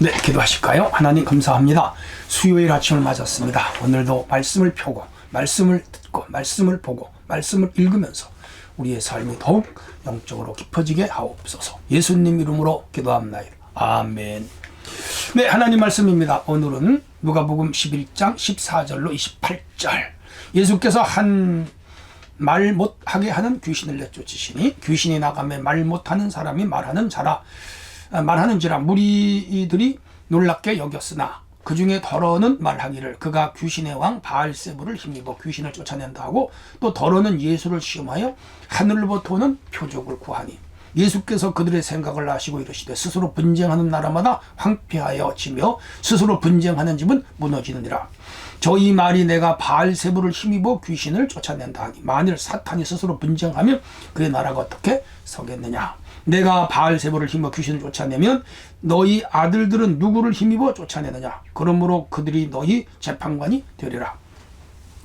네, 기도하실까요? 하나님 감사합니다. 수요일 아침을 맞았습니다. 오늘도 말씀을 펴고, 말씀을 듣고, 말씀을 보고, 말씀을 읽으면서 우리의 삶이 더욱 영적으로 깊어지게 하옵소서. 예수님 이름으로 기도합나이다. 아멘. 네, 하나님 말씀입니다. 오늘은 누가복음 11장 14절로 28절. 예수께서 한 말 못하게 하는 귀신을 내쫓으시니 귀신이 나가며 말 못하는 사람이 말하는 자라 아, 말하는지라 무리들이 놀랍게 여겼으나 그 중에 더러는 말하기를 그가 귀신의 왕 바알세부를 힘입어 귀신을 쫓아낸다 하고 또 더러는 예수를 시험하여 하늘로부터 오는 표적을 구하니 예수께서 그들의 생각을 아시고 이르시되 스스로 분쟁하는 나라마다 황폐하여 지며 스스로 분쟁하는 집은 무너지느니라 저희 말이 내가 바알세부를 힘입어 귀신을 쫓아낸다 하니 만일 사탄이 스스로 분쟁하면 그의 나라가 어떻게 서겠느냐? 내가 바알세부를 힘입어 귀신을 쫓아내면 너희 아들들은 누구를 힘입어 쫓아내느냐? 그러므로 그들이 너희 재판관이 되리라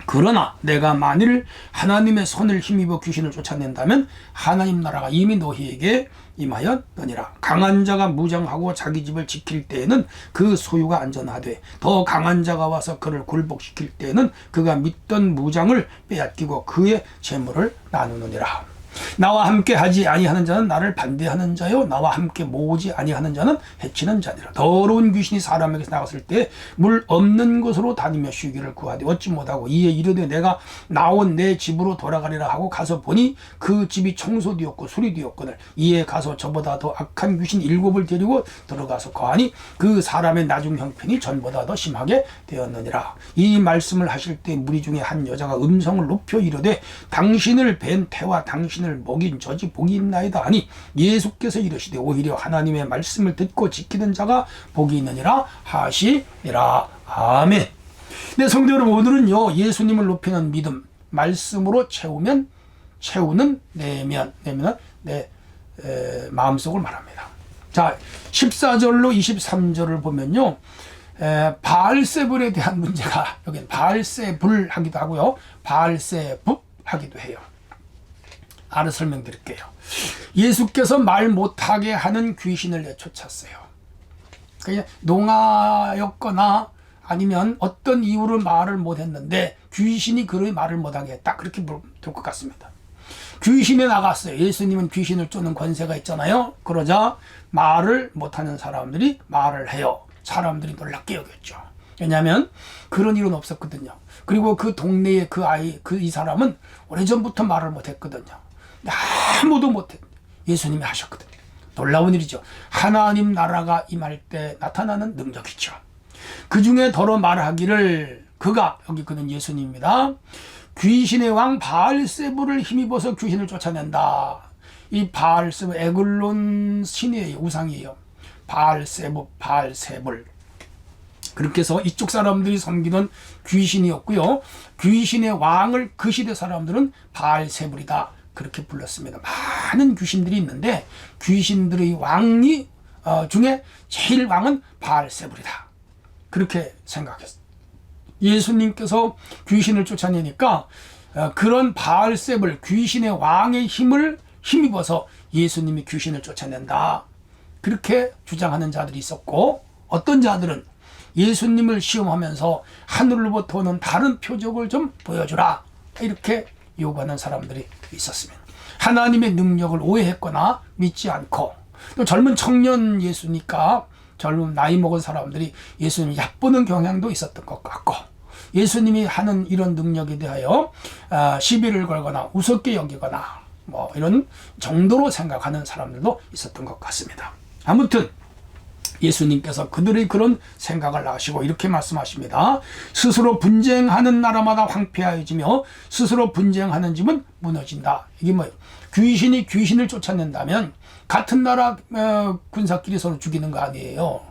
그러나 내가 만일 하나님의 손을 힘입어 귀신을 쫓아낸다면 하나님 나라가 이미 너희에게 임하였느니라. 강한 자가 무장하고 자기 집을 지킬 때에는 그 소유가 안전하되 더 강한 자가 와서 그를 굴복시킬 때에는 그가 믿던 무장을 빼앗기고 그의 재물을 나누느니라. 나와 함께 하지 아니하는 자는 나를 반대하는 자요. 나와 함께 모으지 아니하는 자는 해치는 자니라. 더러운 귀신이 사람에게서 나갔을 때 물 없는 곳으로 다니며 쉬기를 구하되 얻지 못하고 이에 이르되 내가 나온 내 집으로 돌아가리라 하고 가서 보니 그 집이 청소되었고 수리되었거늘 이에 가서 저보다 더 악한 귀신 일곱을 데리고 들어가서 거하니 그 사람의 나중 형편이 전보다 더 심하게 되었느니라. 이 말씀을 하실 때 무리 중에 한 여자가 음성을 높여 이르되 당신을 뵌 태와 당신 당신을 먹인 저지 복이 있나이다 하니 예수께서 이르시되 오히려 하나님의 말씀을 듣고 지키는 자가 복이 있느니라 하시니라 아멘. 네 성도 여러분 오늘은요 예수님을 높이는 믿음 말씀으로 채우면 채우는 내면 내면은 내 에, 마음속을 말합니다. 자 14절로 23절을 보면요. 에, 바알세불에 대한 문제가 여기 바알세불 하기도 하고요. 바알세북 하기도 해요. 알아 설명드릴게요. 예수께서 말 못하게 하는 귀신을 내쫓았어요. 그냥 농아였거나 아니면 어떤 이유로 말을 못했는데 귀신이 그의 말을 못하게 했다. 그렇게 볼 것 같습니다. 귀신이 나갔어요. 예수님은 귀신을 쫓는 권세가 있잖아요. 그러자 말을 못하는 사람들이 말을 해요. 사람들이 놀랍게 여겼죠. 왜냐하면 그런 일은 없었거든요. 그리고 그 동네의 그 아이, 그 이 사람은 오래전부터 말을 못했거든요. 아무도 못해. 예수님이 하셨거든요. 놀라운 일이죠. 하나님 나라가 임할 때 나타나는 능력이죠. 그 중에 더러 말하기를 그가 여기 그는 예수님입니다. 귀신의 왕 바알세부를 힘입어서 귀신을 쫓아낸다. 이 바알세부 에글론 신이에요. 우상이에요. 바알세부 바알세불. 그렇게 해서 이쪽 사람들이 섬기던 귀신이었고요. 귀신의 왕을 그 시대 사람들은 바알세불이다. 그렇게 불렀습니다. 많은 귀신들이 있는데 귀신들의 왕이 어, 중에 제일 왕은 바알세불이다. 그렇게 생각했어. 예수님께서 귀신을 쫓아내니까 어, 그런 바알세불 귀신의 왕의 힘을 힘입어서 예수님이 귀신을 쫓아낸다. 그렇게 주장하는 자들이 있었고 어떤 자들은 예수님을 시험하면서 하늘로부터 오는 다른 표적을 좀 보여주라. 이렇게 요구하는 사람들이 있었습니다. 하나님의 능력을 오해했거나 믿지 않고 또 젊은 청년 예수니까 젊은 나이 먹은 사람들이 예수님 얕보는 경향도 있었던 것 같고 예수님이 하는 이런 능력에 대하여 아, 시비를 걸거나 우습게 여기거나 뭐 이런 정도로 생각하는 사람들도 있었던 것 같습니다. 아무튼 예수님께서 그들의 그런 생각을 아시고 이렇게 말씀하십니다. 스스로 분쟁하는 나라마다 황폐하여지며 스스로 분쟁하는 집은 무너진다. 이게 뭐예요? 귀신이 귀신을 쫓아낸다면 같은 나라 어, 군사끼리 서로 죽이는 거 아니에요.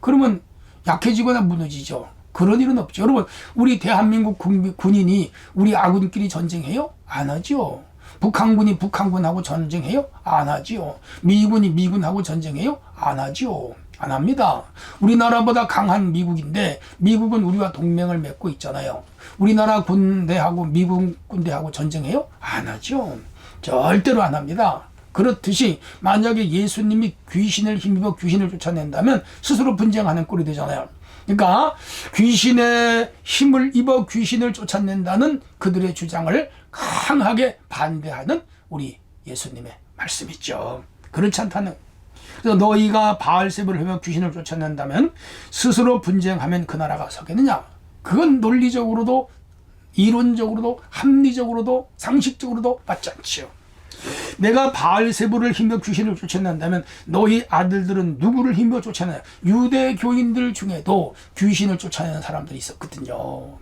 그러면 약해지거나 무너지죠. 그런 일은 없죠. 여러분, 우리 대한민국 군, 군인이 우리 아군끼리 전쟁해요? 안 하죠. 북한군이 북한군하고 전쟁해요? 안 하지요. 미군이 미군하고 전쟁해요? 안 하지요. 안 합니다. 우리나라보다 강한 미국인데 미국은 우리와 동맹을 맺고 있잖아요. 우리나라 군대하고 미국 군대하고 전쟁해요? 안 하죠. 절대로 안 합니다. 그렇듯이 만약에 예수님이 귀신을 힘입어 귀신을 쫓아낸다면 스스로 분쟁하는 꼴이 되잖아요. 그러니까 귀신의 힘을 입어 귀신을 쫓아낸다는 그들의 주장을 강하게 반대하는 우리 예수님의 말씀이죠. 그렇지 않다는 그래서 너희가 바알세부를 하며 귀신을 쫓아낸다면 스스로 분쟁하면 그 나라가 서겠느냐? 그건 논리적으로도 이론적으로도 합리적으로도 상식적으로도 맞지 않지요. 내가 바알세부를 힘며 귀신을 쫓아낸다면 너희 아들들은 누구를 힘며 쫓아내냐? 유대 교인들 중에도 귀신을 쫓아내는 사람들이 있었거든요.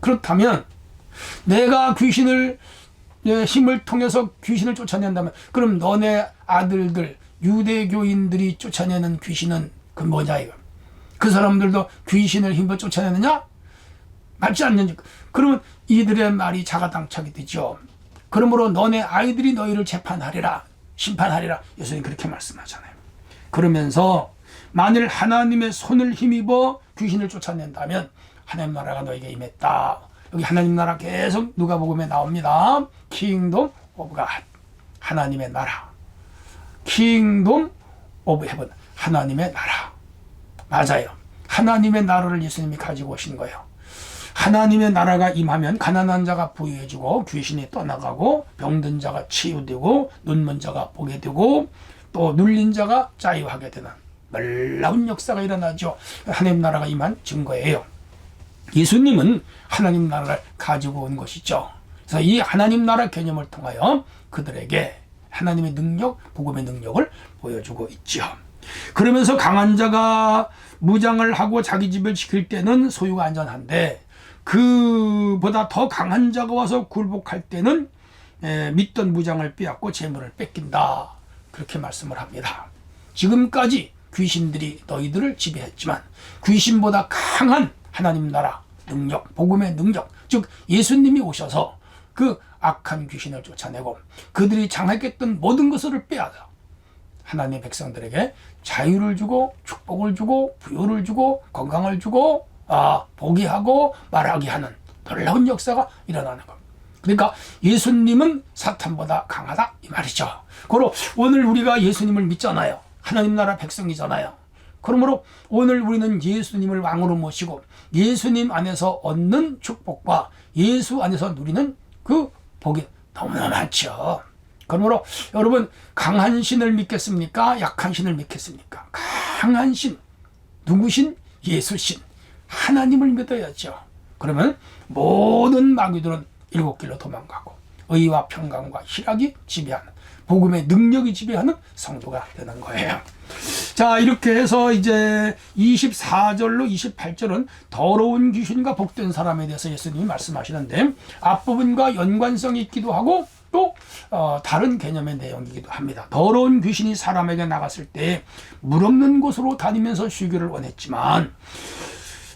그렇다면 내가 귀신을 내 힘을 통해서 귀신을 쫓아낸다면 그럼 너네 아들들 유대교인들이 쫓아내는 귀신은 그 뭐냐 이거. 그 사람들도 귀신을 힘으로 쫓아내느냐? 맞지 않느냐? 그러면 이들의 말이 자가당착이 되죠. 그러므로 너네 아이들이 너희를 재판하리라 심판하리라. 예수님 그렇게 말씀하잖아요. 그러면서 만일 하나님의 손을 힘입어 귀신을 쫓아낸다면 하나님 나라가 너에게 임했다. 여기 하나님 나라 계속 누가복음에 나옵니다. 킹덤 오브 갓 하나님의 나라 킹덤 오브 헤븐 하나님의 나라. 맞아요. 하나님의 나라를 예수님이 가지고 오신 거예요. 하나님의 나라가 임하면 가난한 자가 부유해지고 귀신이 떠나가고 병든 자가 치유되고 눈먼 자가 보게 되고 또 눌린 자가 자유하게 되는 놀라운 역사가 일어나죠. 하나님 나라가 임한 증거예요. 예수님은 하나님 나라를 가지고 온 것이죠. 그래서 이 하나님 나라 개념을 통하여 그들에게 하나님의 능력, 복음의 능력을 보여주고 있죠. 그러면서 강한 자가 무장을 하고 자기 집을 지킬 때는 소유가 안전한데 그보다 더 강한 자가 와서 굴복할 때는 에, 믿던 무장을 빼앗고 재물을 뺏긴다. 그렇게 말씀을 합니다. 지금까지 귀신들이 너희들을 지배했지만 귀신보다 강한 하나님 나라 능력, 복음의 능력, 즉 예수님이 오셔서 그 악한 귀신을 쫓아내고 그들이 장악했던 모든 것을 빼앗아 하나님의 백성들에게 자유를 주고 축복을 주고 부여를 주고 건강을 주고 아 보게 하고 말하게 하는 놀라운 역사가 일어나는 겁니다. 그러니까 예수님은 사탄보다 강하다 이 말이죠. 그리고 오늘 우리가 예수님을 믿잖아요. 하나님 나라 백성이잖아요. 그러므로 오늘 우리는 예수님을 왕으로 모시고 예수님 안에서 얻는 축복과 예수 안에서 누리는 그 복이 너무나 많죠. 그러므로 여러분 강한 신을 믿겠습니까? 약한 신을 믿겠습니까? 강한 신 누구신? 예수신 하나님을 믿어야죠. 그러면 모든 마귀들은 일곱 길로 도망가고 의와 평강과 희락이 지배하는 복음의 능력이 지배하는 성도가 되는 거예요. 자, 이렇게 해서 이제 24절로 28절은 더러운 귀신과 복된 사람에 대해서 예수님이 말씀하시는데 앞부분과 연관성이 있기도 하고 또 어, 다른 개념의 내용이기도 합니다. 더러운 귀신이 사람에게 나갔을 때 물 없는 곳으로 다니면서 쉬기를 원했지만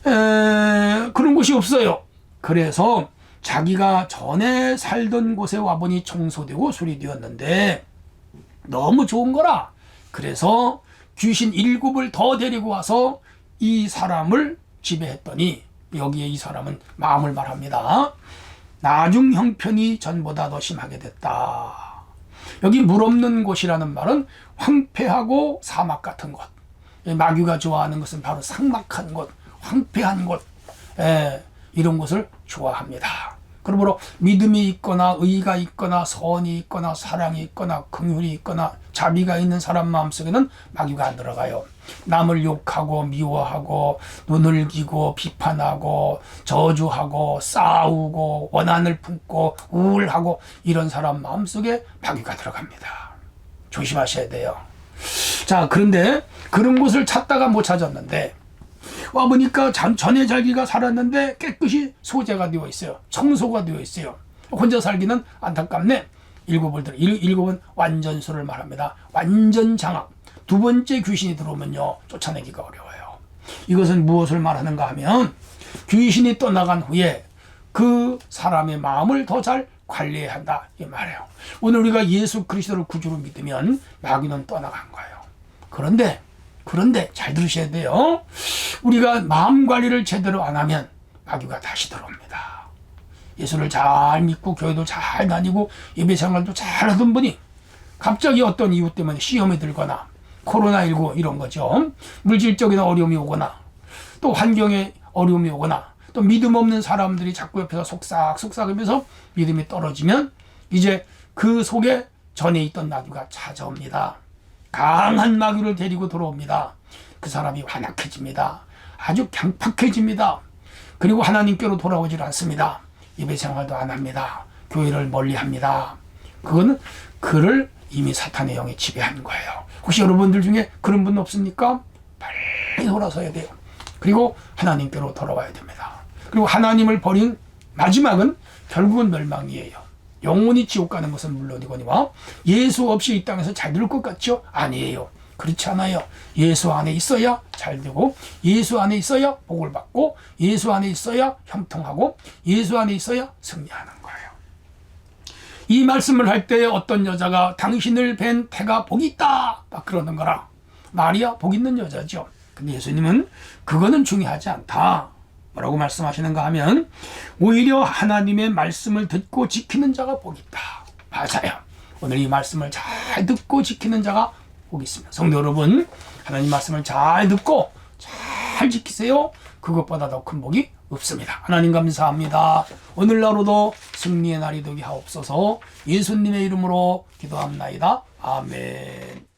에, 그런 곳이 없어요. 그래서 자기가 전에 살던 곳에 와보니 청소되고 수리되었는데 너무 좋은 거라. 그래서 귀신 일곱을 더 데리고 와서 이 사람을 지배했더니 여기에 이 사람은 마음을 말합니다. 나중 형편이 전보다 더 심하게 됐다. 여기 물 없는 곳이라는 말은 황폐하고 사막 같은 곳. 마귀가 좋아하는 것은 바로 상막한 곳, 황폐한 곳, 예, 이런 곳을 좋아합니다. 그러므로 믿음이 있거나 의가 있거나 선이 있거나 사랑이 있거나 긍휼이 있거나 자비가 있는 사람 마음속에는 마귀가 안 들어가요. 남을 욕하고 미워하고 눈을 기고 비판하고 저주하고 싸우고 원한을 품고 우울하고 이런 사람 마음속에 마귀가 들어갑니다. 조심하셔야 돼요. 자, 그런데 그런 곳을 찾다가 못 찾았는데 와 보니까 전에 자기가 살았는데 깨끗이 소재가 되어 있어요. 청소가 되어 있어요. 혼자 살기는 안타깝네. 일곱을 들어. 일곱은 완전수를 말합니다. 완전 장악. 두 번째 귀신이 들어오면요. 쫓아내기가 어려워요. 이것은 무엇을 말하는가 하면 귀신이 떠나간 후에 그 사람의 마음을 더 잘 관리해야 한다. 이 말이에요. 오늘 우리가 예수 그리스도를 구주로 믿으면 마귀는 떠나간 거예요. 그런데 그런데 잘 들으셔야 돼요. 우리가 마음 관리를 제대로 안 하면 마귀가 다시 들어옵니다. 예수를 잘 믿고 교회도 잘 다니고 예배 생활도 잘 하던 분이 갑자기 어떤 이유 때문에 시험에 들거나 코로나19 이런 거죠. 물질적인 어려움이 오거나 또 환경에 어려움이 오거나 또 믿음 없는 사람들이 자꾸 옆에서 속삭 속삭이면서 믿음이 떨어지면 이제 그 속에 전에 있던 마귀가 찾아옵니다. 강한 마귀를 데리고 들어옵니다. 그 사람이 완악해집니다. 아주 강팍해집니다. 그리고 하나님께로 돌아오질 않습니다. 예배 생활도 안 합니다. 교회를 멀리 합니다. 그거는 그를 이미 사탄의 영이 지배한 거예요. 혹시 여러분들 중에 그런 분 없습니까? 빨리 돌아서야 돼요. 그리고 하나님께로 돌아와야 됩니다. 그리고 하나님을 버린 마지막은 결국은 멸망이에요. 영원히 지옥 가는 것은 물론이거니와 예수 없이 이 땅에서 잘 될 것 같죠? 아니에요. 그렇지 않아요. 예수 안에 있어야 잘 되고 예수 안에 있어야 복을 받고 예수 안에 있어야 형통하고 예수 안에 있어야 승리하는 거예요. 이 말씀을 할 때 어떤 여자가 당신을 뵌 태가 복이 있다 막 그러는 거라 마리아 복 있는 여자죠. 근데 예수님은 그거는 중요하지 않다. 뭐라고 말씀하시는가 하면 오히려 하나님의 말씀을 듣고 지키는 자가 복이 있다. 맞아요. 오늘 이 말씀을 잘 듣고 지키는 자가 복이 있습니다. 성도 여러분, 하나님 말씀을 잘 듣고 잘 지키세요. 그것보다 더 큰 복이 없습니다. 하나님 감사합니다. 오늘 하루도 승리의 날이 되게 하옵소서 예수님의 이름으로 기도합나이다. 아멘.